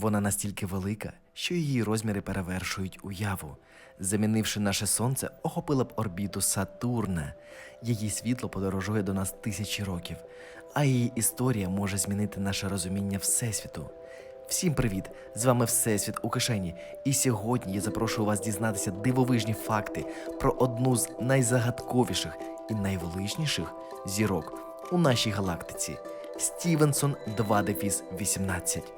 Вона настільки велика, що її розміри перевершують уяву. Замінивши наше сонце, охопила б орбіту Сатурна. Її світло подорожує до нас тисячі років, а її історія може змінити наше розуміння Всесвіту. Всім привіт! З вами Всесвіт у кишені. І сьогодні я запрошую вас дізнатися дивовижні факти про одну з найзагадковіших і найвеличніших зірок у нашій галактиці Стівенсон 2 18.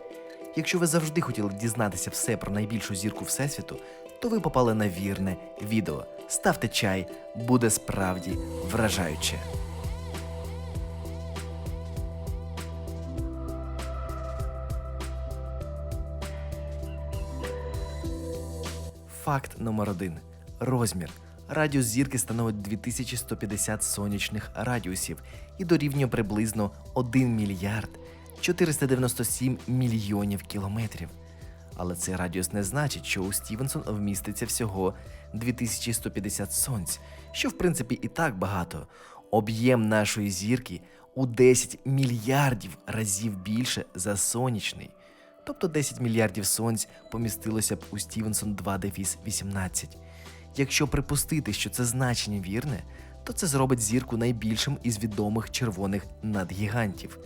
Якщо ви завжди хотіли дізнатися все про найбільшу зірку Всесвіту, то ви попали на вірне відео. Ставте чай, буде справді вражаюче. Факт номер один. Розмір. Радіус зірки становить 2150 сонячних радіусів і дорівнює приблизно 1 мільярд 497 мільйонів кілометрів. Але цей радіус не значить, що у Стівенсон вміститься всього 2150 сонць, що в принципі і так багато. Об'єм нашої зірки у 10 мільярдів разів більше за сонячний. Тобто 10 мільярдів сонць помістилося б у Стівенсон 2 дефіс 18. Якщо припустити, що це значення вірне, то це зробить зірку найбільшим із відомих червоних надгігантів,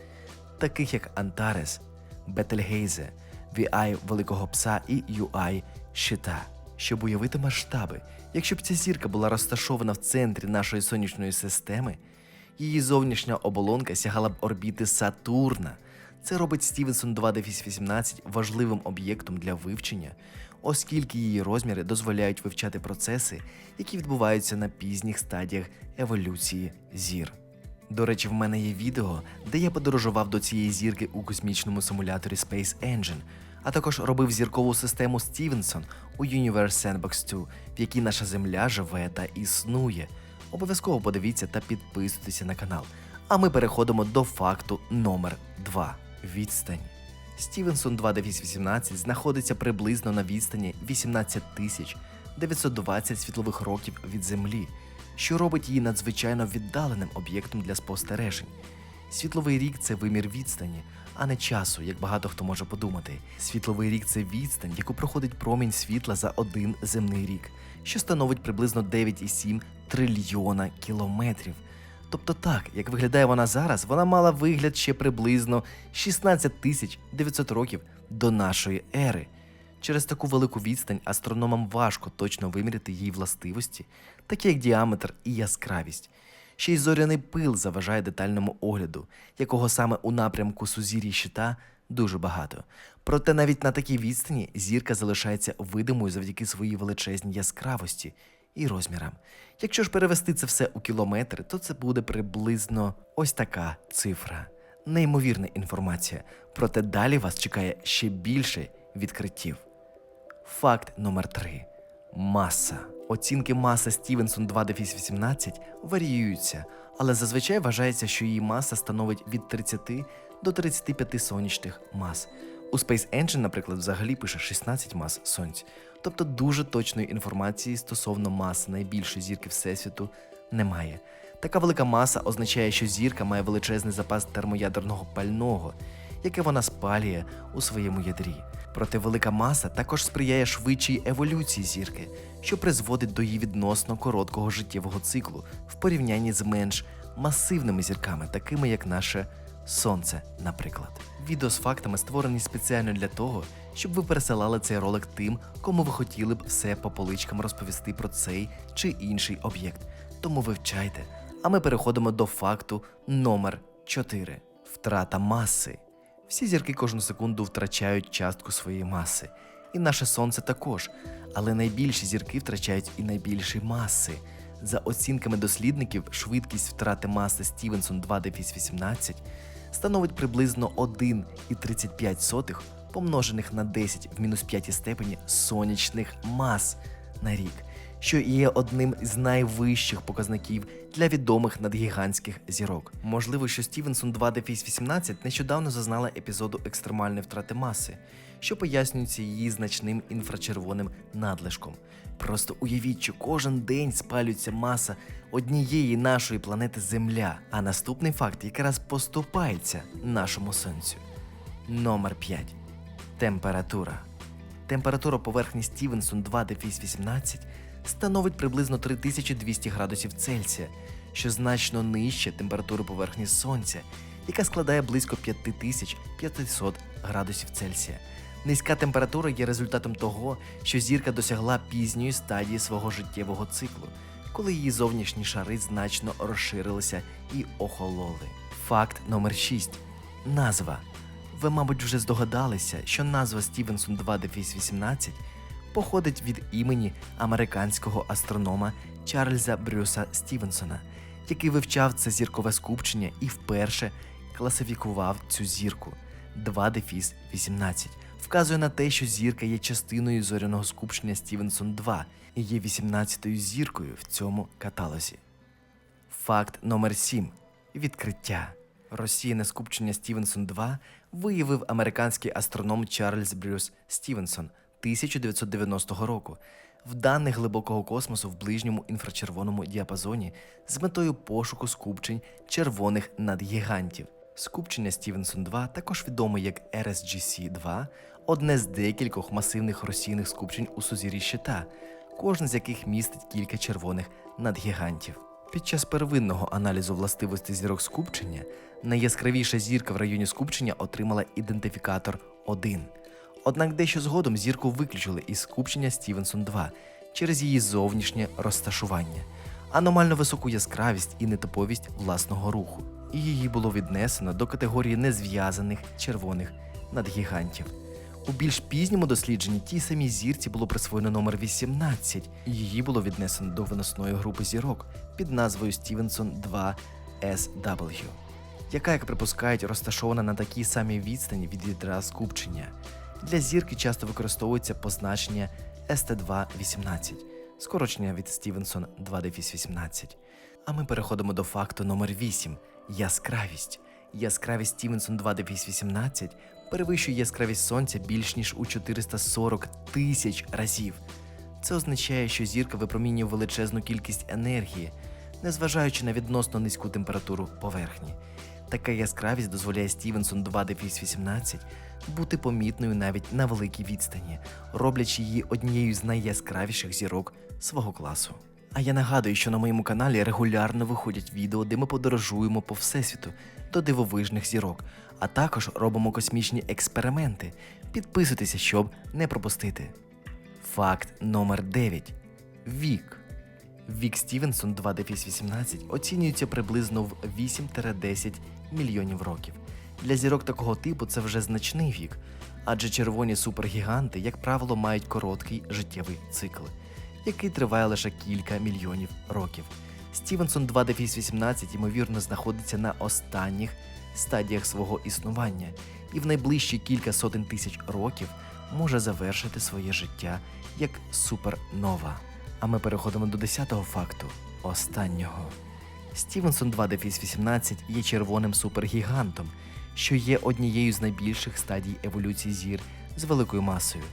таких як Антарес, Бетельгейзе, VI Великого Пса і UI Щита. Щоб уявити масштаби, якщо б ця зірка була розташована в центрі нашої сонячної системи, її зовнішня оболонка сягала б орбіти Сатурна. Це робить Стівенсон 2 18 важливим об'єктом для вивчення, оскільки її розміри дозволяють вивчати процеси, які відбуваються на пізніх стадіях еволюції зір. До речі, в мене є відео, де я подорожував до цієї зірки у космічному симуляторі Space Engine, а також робив зіркову систему Стівенсон у Universe Sandbox 2, в якій наша Земля живе та існує. Обов'язково подивіться та підписуйтеся на канал. А ми переходимо до факту номер 2. Відстань. Стівенсон 2 18 знаходиться приблизно на відстані 18 тисяч 920 світлових років від Землі, що робить її надзвичайно віддаленим об'єктом для спостережень. Світловий рік це вимір відстані, а не часу, як багато хто може подумати. Світловий рік це відстань, яку проходить промінь світла за один земний рік, що становить приблизно 9,7 трильйона кілометрів. Тобто так, як виглядає вона зараз, вона мала вигляд ще приблизно 16 тисяч 900 років до нашої ери. Через таку велику відстань астрономам важко точно виміряти її властивості, такі як діаметр і яскравість. Ще й зоряний пил заважає детальному огляду, якого саме у напрямку сузір'я щита дуже багато. Проте навіть на такій відстані зірка залишається видимою завдяки своїй величезній яскравості і розмірам. Якщо ж перевести це все у кілометри, то це буде приблизно ось така цифра. Неймовірна інформація. Проте далі вас чекає ще більше відкриттів. Факт номер 3. Маса. Оцінки маси Стівенсон 2 18 варіюються, але зазвичай вважається, що її маса становить від 30 до 35 сонячних мас. У Space Engine, наприклад, взагалі пише 16 мас сонць, тобто дуже точної інформації стосовно маси найбільшої зірки Всесвіту немає. Така велика маса означає, що зірка має величезний запас термоядерного пального, яке вона спалює у своєму ядрі. Проте велика маса також сприяє швидшій еволюції зірки, що призводить до її відносно короткого життєвого циклу в порівнянні з менш масивними зірками, такими як наше Сонце, наприклад. Відео з фактами створені спеціально для того, щоб ви пересилали цей ролик тим, кому ви хотіли б все по поличкам розповісти про цей чи інший об'єкт. Тому вивчайте. А ми переходимо до факту номер 4. Втрата маси. Всі зірки кожну секунду втрачають частку своєї маси. І наше сонце також. Але найбільші зірки втрачають і найбільші маси. За оцінками дослідників, швидкість втрати маси Стівенсон 2 18 становить приблизно 1,35 помножених на 10 в мінус 5 степені сонячних мас на рік, що є одним з найвищих показників для відомих надгігантських зірок. Можливо, що Стівенсон 2 18 нещодавно зазнала епізоду екстремальної втрати маси, що пояснюється її значним інфрачервоним надлишком. Просто уявіть, що кожен день спалюється маса однієї нашої планети Земля, а наступний факт якраз поступається нашому сонцю. Номер 5. Температура. Температура поверхні Стівенсон 2 дефіс 18 становить приблизно 3200 градусів Цельсія, що значно нижче температури поверхні Сонця, яка складає близько 5500 градусів Цельсія. Низька температура є результатом того, що зірка досягла пізньої стадії свого життєвого циклу, коли її зовнішні шари значно розширилися і охололи. Факт номер 6. Назва. Ви, мабуть, вже здогадалися, що назва Стівенсон 2 дефіс 18 походить від імені американського астронома Чарльза Брюса Стівенсона, який вивчав це зіркове скупчення і вперше класифікував цю зірку 2 дефіс 18. Вказує на те, що зірка є частиною зоряного скупчення Стівенсон 2 і є 18-ю зіркою в цьому каталозі. Факт номер 7. Відкриття. Розсіяне скупчення Стівенсон 2 виявив американський астроном Чарльз Брюс Стівенсон 1990 року в даних глибокого космосу в ближньому інфрачервоному діапазоні з метою пошуку скупчень червоних надгігантів. Скупчення Стівенсон 2 також відоме як RSGC 2 одне з декількох масивних розсіяних скупчень у сузір'ї щита, кожен з яких містить кілька червоних надгігантів. Під час первинного аналізу властивостей зірок скупчення найяскравіша зірка в районі скупчення отримала ідентифікатор 1. Однак дещо згодом зірку виключили із скупчення Стівенсон 2 через її зовнішнє розташування, аномально високу яскравість і нетиповість власного руху, і її було віднесено до категорії незв'язаних червоних надгігантів. У більш пізньому дослідженні тій самій зірці було присвоєно номер 18, і її було віднесено до виносної групи зірок під назвою Стівенсон 2 SW, яка, як припускають, розташована на такій самій відстані від ядра скупчення. Для зірки часто використовується позначення ST2-18, скорочення від Стівенсон 2 18. А ми переходимо до факту номер 8 яскравість. Яскравість Стівенсон 2 18 перевищує яскравість сонця більш ніж у 440 тисяч разів. Це означає, що зірка випромінює величезну кількість енергії, незважаючи на відносно низьку температуру поверхні. Така яскравість дозволяє Стівенсон 2 18 бути помітною навіть на великій відстані, роблячи її однією з найяскравіших зірок свого класу. А я нагадую, що на моєму каналі регулярно виходять відео, де ми подорожуємо по всесвіту до дивовижних зірок, а також робимо космічні експерименти. Підписуйтеся, щоб не пропустити. Факт номер 9. Вік. Вік Стівенсон 2 18 оцінюється приблизно в 8-10 мільйонів років. Для зірок такого типу це вже значний вік, адже червоні супергіганти, як правило, мають короткий життєвий цикл, який триває лише кілька мільйонів років. Стівенсон 2 18 ймовірно знаходиться на останніх стадіях свого існування і в найближчі кілька сотень тисяч років може завершити своє життя як супернова. А ми переходимо до 10-го факту останнього. Стівенсон 2 18 є червоним супергігантом, що є однією з найбільших стадій еволюції зір з великою масою.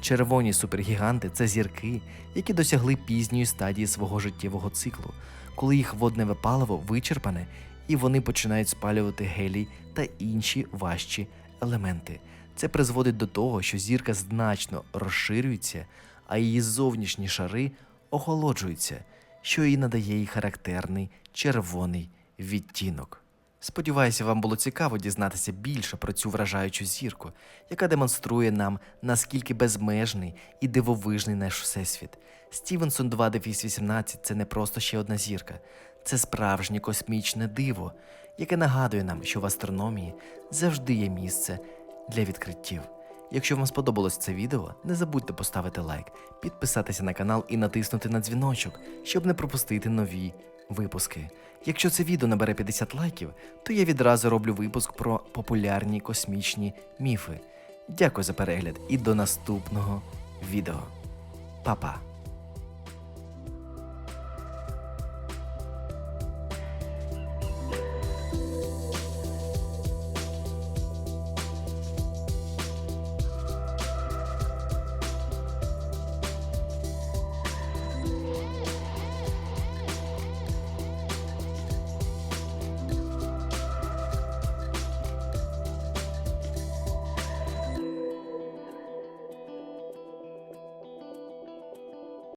Червоні супергіганти це зірки, які досягли пізньої стадії свого життєвого циклу, коли їх водневе паливо вичерпане і вони починають спалювати гелій та інші важчі елементи. Це призводить до того, що зірка значно розширюється, а її зовнішні шари охолоджуються, що і надає їй характерний червоний відтінок. Сподіваюся, вам було цікаво дізнатися більше про цю вражаючу зірку, яка демонструє нам, наскільки безмежний і дивовижний наш всесвіт. Стівенсон 2 18 це не просто ще одна зірка, це справжнє космічне диво, яке нагадує нам, що в астрономії завжди є місце для відкриттів. Якщо вам сподобалось це відео, не забудьте поставити лайк, підписатися на канал і натиснути на дзвіночок, щоб не пропустити нові випуски. Якщо це відео набере 50 лайків, то я відразу роблю випуск про популярні космічні міфи. Дякую за перегляд і до наступного відео. Па-па!